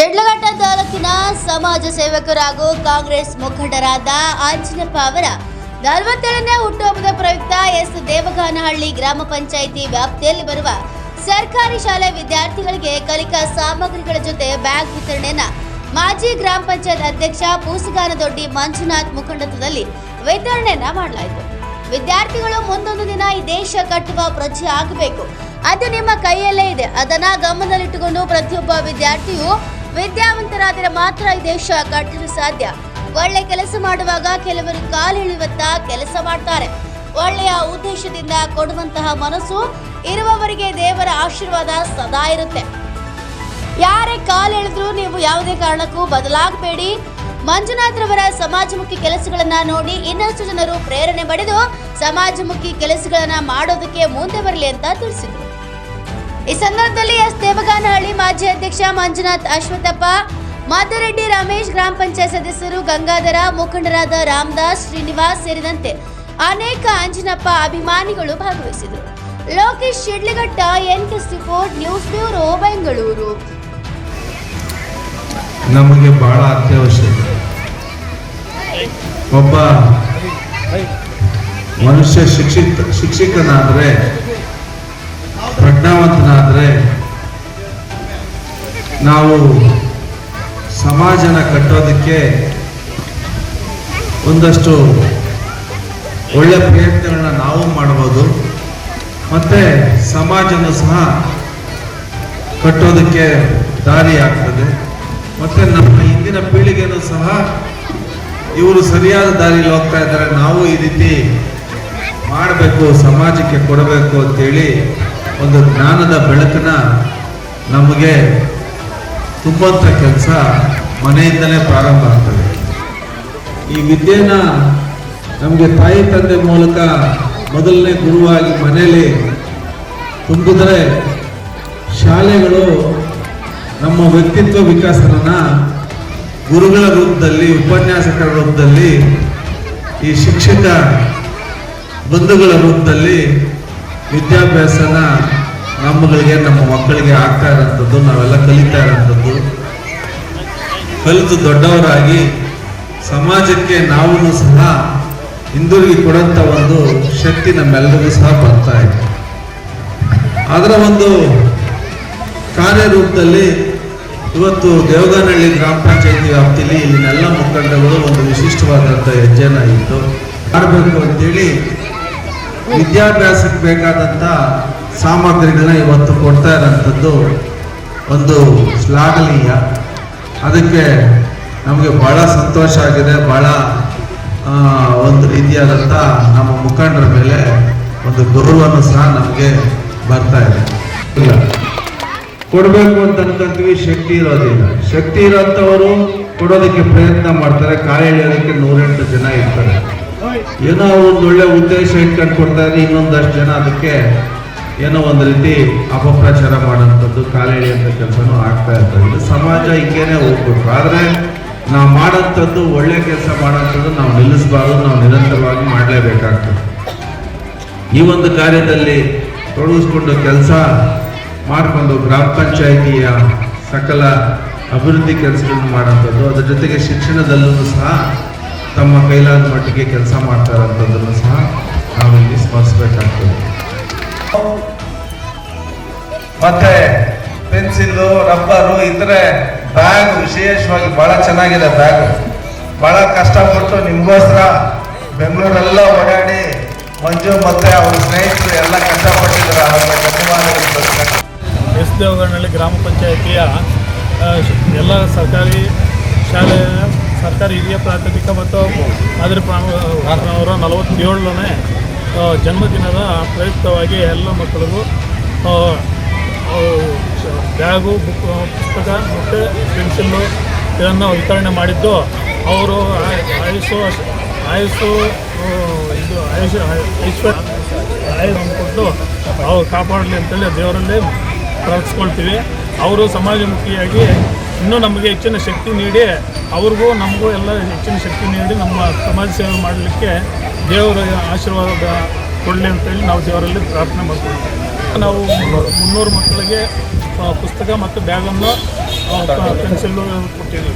ಶಿಡ್ಲಘಟ್ಟ ತಾಲೂಕಿನ ಸಮಾಜ ಸೇವಕರು ಹಾಗೂ ಕಾಂಗ್ರೆಸ್ ಮುಖಂಡರಾದ ಆಂಜನಪ್ಪ ಅವರ ನಲವತ್ತೇಳನೇ ಹುಟ್ಟುಹಬ್ಬದ ಪ್ರಯುಕ್ತ ಎಸ್ ದೇವಗಾನಹಳ್ಳಿ ಗ್ರಾಮ ಪಂಚಾಯಿತಿ ವ್ಯಾಪ್ತಿಯಲ್ಲಿ ಬರುವ ಸರ್ಕಾರಿ ಶಾಲೆ ವಿದ್ಯಾರ್ಥಿಗಳಿಗೆ ಕಲಿಕಾ ಸಾಮಗ್ರಿಗಳ ಜೊತೆ ಬ್ಯಾಗ್ ವಿತರಣೆಯನ್ನ ಮಾಜಿ ಗ್ರಾಮ ಪಂಚಾಯತ್ ಅಧ್ಯಕ್ಷ ಪೂಸಗಾನದೊಡ್ಡಿ ಮಂಜುನಾಥ್ ಮುಖಂಡತ್ವದಲ್ಲಿ ವಿತರಣೆಯನ್ನ ಮಾಡಲಾಯಿತು. ವಿದ್ಯಾರ್ಥಿಗಳು ಮುಂದೊಂದು ದಿನ ಈ ದೇಶ ಕಟ್ಟುವ ಪ್ರಜೆ ಆಗಬೇಕು. ಅದು ನಿಮ್ಮ ಕೈಯಲ್ಲೇ ಇದೆ. ಅದನ್ನ ಗಮನದಲ್ಲಿಟ್ಟುಕೊಂಡು ಪ್ರತಿಯೊಬ್ಬ ವಿದ್ಯಾರ್ಥಿಯು ವಿದ್ಯಾವಂತರಾದರೆ ಮಾತ್ರ ಈ ದೇಶ ಕಟ್ಟಲು ಸಾಧ್ಯ. ಒಳ್ಳೆ ಕೆಲಸ ಮಾಡುವಾಗ ಕೆಲವರು ಕಾಲಿಳುವತ್ತ ಕೆಲಸ ಮಾಡ್ತಾರೆ. ಒಳ್ಳೆಯ ಉದ್ದೇಶದಿಂದ ಕೊಡುವಂತಹ ಮನಸ್ಸು ಇರುವವರಿಗೆ ದೇವರ ಆಶೀರ್ವಾದ ಸದಾ ಇರುತ್ತೆ. ಯಾರೇ ಕಾಲೆಳೆದ್ರೂ ನೀವು ಯಾವುದೇ ಕಾರಣಕ್ಕೂ ಬದಲಾಗಬೇಡಿ. ಮಂಜುನಾಥ್ರವರ ಸಮಾಜಮುಖಿ ಕೆಲಸಗಳನ್ನ ನೋಡಿ ಇನ್ನಷ್ಟು ಜನರು ಪ್ರೇರಣೆ ಪಡೆದು ಸಮಾಜಮುಖಿ ಕೆಲಸಗಳನ್ನ ಮಾಡೋದಕ್ಕೆ ಮುಂದೆ ಬರಲಿ ಅಂತ ತಿಳಿಸಿದರು. ಈ ಸಂದರ್ಭದಲ್ಲಿ ಎಸ್. ದೇವಗಾನಹಳ್ಳಿ ಮಾಜಿ ಅಧ್ಯಕ್ಷ ಮಂಜುನಾಥ್ ಅಶ್ವಥಪ್ಪ ಮಾದರೆಡ್ಡಿ ರಮೇಶ್ ಗ್ರಾಮ ಪಂಚಾಯತ್ ಸದಸ್ಯರು ಗಂಗಾಧರ, ಮುಖಂಡರಾದ ರಾಮದಾಸ್ ಶ್ರೀನಿವಾಸ್ ಸೇರಿದಂತೆ ಅನೇಕ ಅಂಜನಪ್ಪ ಅಭಿಮಾನಿಗಳು ಭಾಗವಹಿಸಿದರು. Lokesh Shidlaghatta N fort news bureau, Bengaluru. ನಮಗೆ ಬಹಳ ಅತ್ಯವಶ್ಯಕ. ಒಬ್ಬ ಮನುಷ್ಯ ಶಿಕ್ಷಿತ, ಶಿಕ್ಷಕನಾದರೆ ನಾವು ಸಮಾಜನ ಕಟ್ಟೋದಕ್ಕೆ ಒಂದಷ್ಟು ಒಳ್ಳೆ ಪ್ರಯತ್ನಗಳನ್ನ ನಾವು ಮಾಡ್ಬೋದು. ಮತ್ತೆ ಸಮಾಜನ ಸಹ ಕಟ್ಟೋದಕ್ಕೆ ದಾರಿ ಆಗ್ತದೆ. ಮತ್ತೆ ನಮ್ಮ ಹಿಂದಿನ ಪೀಳಿಗೆನೂ ಸಹ ಇವರು ಸರಿಯಾದ ದಾರಿಯಲ್ಲಿ ಹೋಗ್ತಾ ಇದ್ದಾರೆ. ನಾವು ಈ ರೀತಿ ಮಾಡಬೇಕು, ಸಮಾಜಕ್ಕೆ ಕೊಡಬೇಕು ಅಂತೇಳಿ ಒಂದು ಜ್ಞಾನದ ಬೆಳಕನ್ನ ನಮಗೆ ತುಂಬಂಥ ಕೆಲಸ ಮನೆಯಿಂದಲೇ ಪ್ರಾರಂಭ ಆಗ್ತದೆ. ಈ ವಿದ್ಯೆನ ನಮಗೆ ತಾಯಿ ತಂದೆ ಮೂಲಕ ಮೊದಲನೇ ಗುರುವಾಗಿ ಮನೆಯಲ್ಲಿ ತುಂಬಿದರೆ ಶಾಲೆಗಳು ನಮ್ಮ ವ್ಯಕ್ತಿತ್ವ ವಿಕಾಸನ ಗುರುಗಳ ರೂಪದಲ್ಲಿ, ಉಪನ್ಯಾಸಕರ ರೂಪದಲ್ಲಿ, ಈ ಶಿಕ್ಷಕ ಬಂಧುಗಳ ರೂಪದಲ್ಲಿ ವಿದ್ಯಾಭ್ಯಾಸನ ನಮ್ಮಗಳಿಗೆ, ನಮ್ಮ ಮಕ್ಕಳಿಗೆ ಆಗ್ತಾ ಇರೋಂಥದ್ದು, ನಾವೆಲ್ಲ ಕಲಿತಾ ಇರೋಂಥದ್ದು. ಕಲಿತು ದೊಡ್ಡವರಾಗಿ ಸಮಾಜಕ್ಕೆ ನಾವು ಸಹ ಹಿಂದಿರುಗಿ ಕೊಡಂತ ಒಂದು ಶಕ್ತಿ ನಮ್ಮೆಲ್ಲರಿಗೂ ಸಹ ಬರ್ತಾ ಇದೆ. ಅದರ ಒಂದು ಕಾರ್ಯರೂಪದಲ್ಲಿ ಇವತ್ತು ದೇವಗಾನಹಳ್ಳಿ ಗ್ರಾಮ ಪಂಚಾಯತಿ ವ್ಯಾಪ್ತಿಯಲ್ಲಿ ಇಲ್ಲಿನೆಲ್ಲ ಮುಖಂಡಗಳು ಒಂದು ವಿಶಿಷ್ಟವಾದಂಥ ಹೆಜ್ಜೆನ ಇತ್ತು ಮಾಡಬೇಕು ಅಂತೇಳಿ ವಿದ್ಯಾಭ್ಯಾಸಕ್ಕೆ ಬೇಕಾದಂಥ ಸಾಮಗ್ರಿಗಳನ್ನ ಇವತ್ತು ಕೊಡ್ತಾ ಇರೋಂಥದ್ದು ಒಂದು ಶ್ಲಾಘನೀಯ. ಅದಕ್ಕೆ ನಮಗೆ ಬಹಳ ಸಂತೋಷ ಆಗಿದೆ, ಬಹಳ ಒಂದು ರೀತಿಯಾದಂಥ ನಮ್ಮ ಮುಖಂಡರ ಮೇಲೆ ಒಂದು ಗೌರವನು ಸಹ ನಮಗೆ ಬರ್ತಾ ಇದೆ. ಇಲ್ಲ. ಕೊಡಬೇಕು ಅಂತ ಅನ್ಕೊಂತೀವಿ ಶಕ್ತಿ ಇರೋದಿಲ್ಲ. ಶಕ್ತಿ ಇರೋಂಥವರು ಕೊಡೋದಕ್ಕೆ ಪ್ರಯತ್ನ ಮಾಡ್ತಾರೆ ಕಾಯಿ ಎಳೆಯೋದಕ್ಕೆ ನೂರೆಂಟು ಜನ ಇರ್ತಾರೆ. ಏನೋ ಒಂದು ಒಳ್ಳೆ ಉದ್ದೇಶ ಇಟ್ಕೊಂಡು ಕೊಡ್ತಾ ಇದ್ರೆ ಇನ್ನೊಂದಷ್ಟು ಜನ ಅದಕ್ಕೆ ಏನೋ ಒಂದು ರೀತಿ ಅಪಪ್ರಚಾರ ಮಾಡೋಂಥದ್ದು ಕಾಲೆಳೆಯುವಂಥ ಕೆಲಸನೂ ಆಗ್ತಾ ಇರ್ತದೆ. ಸಮಾಜ ಹಿಂಗೇನೆ ಹೋಗ್ಬಿಟ್ರು. ಆದರೆ ನಾವು ಮಾಡೋಂಥದ್ದು ಒಳ್ಳೆ ಕೆಲಸ ಮಾಡೋಂಥದ್ದು ನಾವು ನಿಲ್ಲಿಸಬಾರ್ದು, ನಾವು ನಿರಂತರವಾಗಿ ಮಾಡಲೇಬೇಕಾಗ್ತದೆ. ಈ ಒಂದು ಕಾರ್ಯದಲ್ಲಿ ತೊಡಗಿಸ್ಕೊಂಡು ಕೆಲಸ ಮಾಡಿಕೊಂಡು ಗ್ರಾಮ ಪಂಚಾಯಿತಿಯ ಸಕಲ ಅಭಿವೃದ್ಧಿ ಕೆಲಸಗಳನ್ನು ಮಾಡೋಂಥದ್ದು ಅದ್ರ ಜೊತೆಗೆ ಶಿಕ್ಷಣದಲ್ಲೂ ಸಹ ತಮ್ಮ ಕೈಲಾದ ಮಟ್ಟಿಗೆ ಕೆಲಸ ಮಾಡ್ತಾ ಇರೋಂಥದ್ದನ್ನು ಸಹ ಇಲ್ಲಿ ಸ್ಮರಿಸಬೇಕಾಗ್ತದೆ. ಮತ್ತೆ ಪೆನ್ಸಿಲ್ಲು ರಬ್ಬರು, ಇತರೆ ಬ್ಯಾಗ್ ವಿಶೇಷವಾಗಿ ಬಹಳ ಚೆನ್ನಾಗಿದೆ ಬ್ಯಾಗ್ ಬಹಳ ಕಷ್ಟಪಟ್ಟು ನಿಮಗೋಸ್ಕರ ಬೆಂಗಳೂರೆಲ್ಲ ಓಡಾಡಿ ಮಂಜು ಮತ್ತೆ ಅವ್ರ ಸ್ನೇಹಿತರು ಎಲ್ಲ ಕಷ್ಟಪಟ್ಟಿದ್ದಾರೆ. ಎಸ್ ದೇವಗಢನಲ್ಲಿ ಗ್ರಾಮ ಪಂಚಾಯಿತಿಯ ಎಲ್ಲ ಸರ್ಕಾರಿ ಶಾಲೆ, ಸರ್ಕಾರಿ ಹಿರಿಯ ಪ್ರಾಥಮಿಕ ಮತ್ತು ಮಾದರಿ ಅವರ ನಲವತ್ತೇಳನೇ ಜನ್ಮದಿನದ ಪ್ರಯುಕ್ತವಾಗಿ ಎಲ್ಲ ಮಕ್ಕಳಿಗೂ ಬ್ಯಾಗು, ಬುಕ್ ಪುಸ್ತಕ ಮತ್ತು ಪೆನ್ಸಿಲ್ಲು ಇದನ್ನು ವಿತರಣೆ ಮಾಡಿದ್ದು. ಅವರು ಆಯ್- ಆಯುಷು ಆಯುಷು ಇದು ಆಯುಷ್ ಐಶ್ವರ್ಯ ಆಯುಷ್ ಕೊಟ್ಟು ಅವ್ರು ಕಾಪಾಡಲಿ ಅಂತೇಳಿ ದೇವರಲ್ಲಿ ಪ್ರಾರ್ಥಿಸ್ಕೊಳ್ತೀವಿ. ಅವರು ಸಮಾಜಮುಖಿಯಾಗಿ ಇನ್ನೂ ನಮಗೆ ಹೆಚ್ಚಿನ ಶಕ್ತಿ ನೀಡಿ, ಅವ್ರಿಗೂ ನಮಗೂ ಎಲ್ಲ ಹೆಚ್ಚಿನ ಶಕ್ತಿ ನೀಡಿ ನಮ್ಮ ಸಮಾಜ ಸೇವೆ ಮಾಡಲಿಕ್ಕೆ ದೇವರ ಆಶೀರ್ವಾದ ಕೊಡಲಿ ಅಂತೇಳಿ ನಾವು ದೇವರಲ್ಲಿ ಪ್ರಾರ್ಥನೆ ಮಾಡ್ತೀವಿ ನಾವು ಮುನ್ನೂರು ಮಕ್ಕಳಿಗೆ ಪುಸ್ತಕ ಮತ್ತು ಬ್ಯಾಗನ್ನು ಪೆನ್ಸಿಲ್ಲು ಕೊಟ್ಟಿದ್ದೀವಿ.